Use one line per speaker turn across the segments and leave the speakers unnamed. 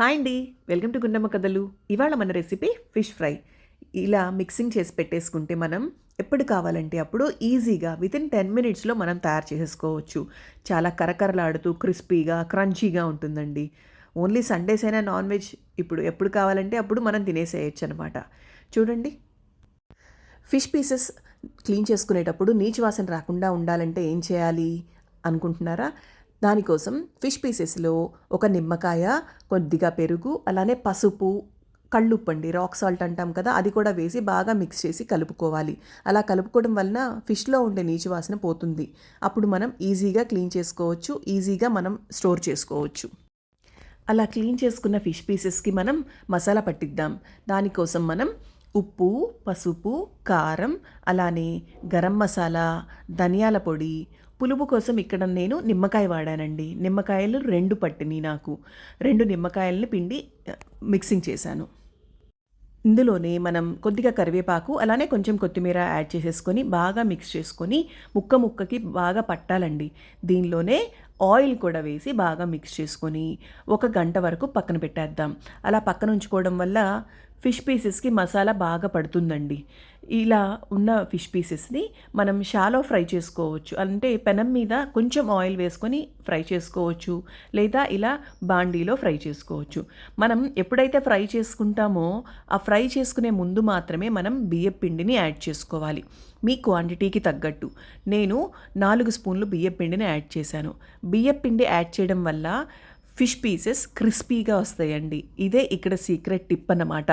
Hi అండి. Welcome to Gundamma కథలు. ఇవాళ మన రెసిపీ ఫిష్ ఫ్రై. ఇలా మిక్సింగ్ చేసి పెట్టేసుకుంటే మనం ఎప్పుడు కావాలంటే అప్పుడు ఈజీగా విత్ ఇన్ టెన్ మినిట్స్లో మనం తయారు చేసేసుకోవచ్చు చాలా కరకరలాడుతూ క్రిస్పీగా క్రంచీగా ఉంటుందండి. ఓన్లీ సండేస్ అయినా నాన్ వెజ్ ఇప్పుడు ఎప్పుడు కావాలంటే అప్పుడు మనం తినేసేయచ్చు అనమాట చూడండి. ఫిష్ పీసెస్ క్లీన్ చేసుకునేటప్పుడు నీచు వాసన రాకుండా ఉండాలంటే ఏం చేయాలి అనుకుంటున్నారా? దానికోసం ఫిష్ పీసెస్లో ఒక నిమ్మకాయ కొద్దిగా పెరుగు అలానే పసుపు కళ్ళుప్పు అండి రాక్ సాల్ట్ అంటాం కదా అది కూడా వేసి బాగా మిక్స్ చేసి కలుపుకోవాలి. అలా కలుపుకోవడం వలన ఫిష్లో ఉండే నీచు వాసన పోతుంది. అప్పుడు మనం ఈజీగా క్లీన్ చేసుకోవచ్చు ఈజీగా మనం స్టోర్ చేసుకోవచ్చు. అలా క్లీన్ చేసుకున్న ఫిష్ పీసెస్కి మనం మసాలా పట్టిద్దాం. దానికోసం మనం ఉప్పు పసుపు కారం అలానే గరం మసాలా ధనియాల పొడి పులుపు కోసం ఇక్కడ నేను నిమ్మకాయ వాడానండి. నిమ్మకాయలు రెండు పట్టిని నాకు. రెండు నిమ్మకాయలని పిండి మిక్సింగ్ చేశాను. ఇందులోనే మనం కొద్దిగా కరివేపాకు అలానే కొంచెం కొత్తిమీర యాడ్ చేసేసుకొని బాగా మిక్స్ చేసుకొని ముక్క ముక్కకి బాగా పట్టాలండి. దీనిలోనే ఆయిల్ కూడా వేసి బాగా మిక్స్ చేసుకొని ఒక గంట వరకు పక్కన పెట్టేద్దాం. అలా పక్కన ఉంచుకోవడం వల్ల ఫిష్ పీసెస్కి మసాలా బాగా పడుతుందండి. ఇలా ఉన్న ఫిష్ పీసెస్ని మనం షాలో ఫ్రై చేసుకోవచ్చు. అంటే పెనం మీద కొంచెం ఆయిల్ వేసుకొని ఫ్రై చేసుకోవచ్చు. లేదా ఇలా బాండీలో ఫ్రై చేసుకోవచ్చు. మనం ఎప్పుడైతే ఫ్రై చేసుకుంటామో ఆ ఫ్రై చేసుకునే ముందు మాత్రమే మనం బియ్యం పిండిని యాడ్ చేసుకోవాలి. మీ క్వాంటిటీకి తగ్గట్టు. నేను నాలుగు స్పూన్లు బియ్యం పిండిని యాడ్ చేశాను. బియ్యం పిండి యాడ్ చేయడం వల్ల ఫిష్ పీసెస్ క్రిస్పీగా వస్తాయండి. ఇదే ఇక్కడ సీక్రెట్ టిప్ అన్నమాట.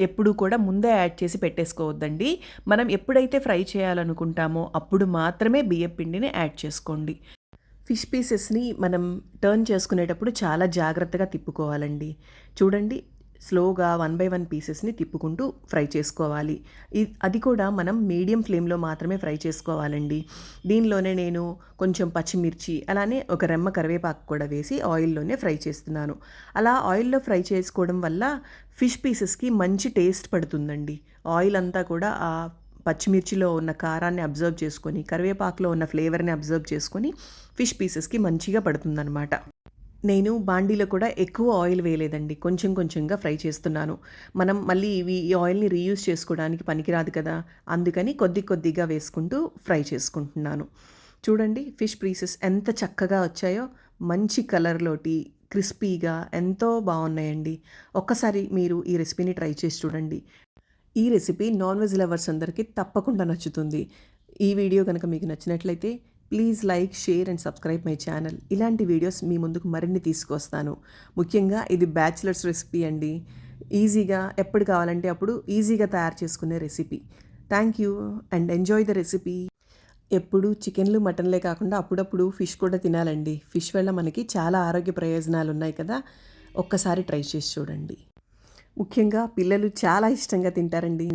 ఎప్పుడు కూడా ముందే యాడ్ చేసి పెట్టేసుకోవద్దండి. మనం ఎప్పుడైతే ఫ్రై చేయాలనుకుంటామో అప్పుడు మాత్రమే బియ్యం పిండిని యాడ్ చేసుకోండి. ఫిష్ పీసెస్ని మనం టర్న్ చేసుకునేటప్పుడు చాలా జాగ్రత్తగా తిప్పుకోవాలండి. చూడండి స్లోగా వన్ బై వన్ పీసెస్ని తిప్పుకుంటూ ఫ్రై చేసుకోవాలి. అది కూడా మనం మీడియం ఫ్లేమ్లో మాత్రమే ఫ్రై చేసుకోవాలండి. దీనిలోనే నేను కొంచెం పచ్చిమిర్చి అలానే ఒక రెమ్మ కరివేపాకు కూడా వేసి ఆయిల్లోనే ఫ్రై చేస్తున్నాను. అలా ఆయిల్లో ఫ్రై చేసుకోవడం వల్ల ఫిష్ పీసెస్కి మంచి టేస్ట్ పడుతుందండి. ఆయిల్ అంతా కూడా ఆ పచ్చిమిర్చిలో ఉన్న కారాన్ని అబ్జర్వ్ చేసుకొని కరివేపాకులో ఉన్న ఫ్లేవర్ని అబ్జర్వ్ చేసుకొని ఫిష్ పీసెస్కి మంచిగా పడుతుందన్నమాట. నేను బాండీలో కూడా ఎక్కువ ఆయిల్ వేయలేదండి. కొంచెం కొంచెంగా ఫ్రై చేస్తున్నాను. మనం మళ్ళీ ఇవి ఈ ఆయిల్ని రీయూజ్ చేసుకోవడానికి పనికిరాదు కదా. అందుకని కొద్ది కొద్దిగా వేసుకుంటూ ఫ్రై చేసుకుంటున్నాను. చూడండి ఫిష్ పీసెస్ ఎంత చక్కగా వచ్చాయో మంచి కలర్లోటి క్రిస్పీగా ఎంతో బాగున్నాయండి. ఒక్కసారి మీరు ఈ రెసిపీని ట్రై చేసి చూడండి. ఈ రెసిపీ నాన్ వెజ్ లవర్స్ అందరికీ తప్పకుండా నచ్చుతుంది. ఈ వీడియో కనుక మీకు నచ్చినట్లయితే please like share and subscribe my channel ఇలాంటి వీడియోస్ మీ ముందుకు మరిన్ని తీసుకొస్తాను. ముఖ్యంగా ఇది బ్యాచిలర్స్ రెసిపీ అండి. ఈజీగా ఎప్పుడు కావాలంటే అప్పుడు ఈజీగా తయారు చేసుకునే recipe thank you and enjoy the recipe ఎప్పుడు చికెన్లు మటన్లే కాకుండా అప్పుడప్పుడు ఫిష్ కూడా తినాలండి. ఫిష్ వల్ల మనకి చాలా ఆరోగ్య ప్రయోజనాలు ఉన్నాయి కదా. ఒక్కసారి ట్రై చేసి చూడండి. ముఖ్యంగా పిల్లలు చాలా ఇష్టంగా తింటారండి.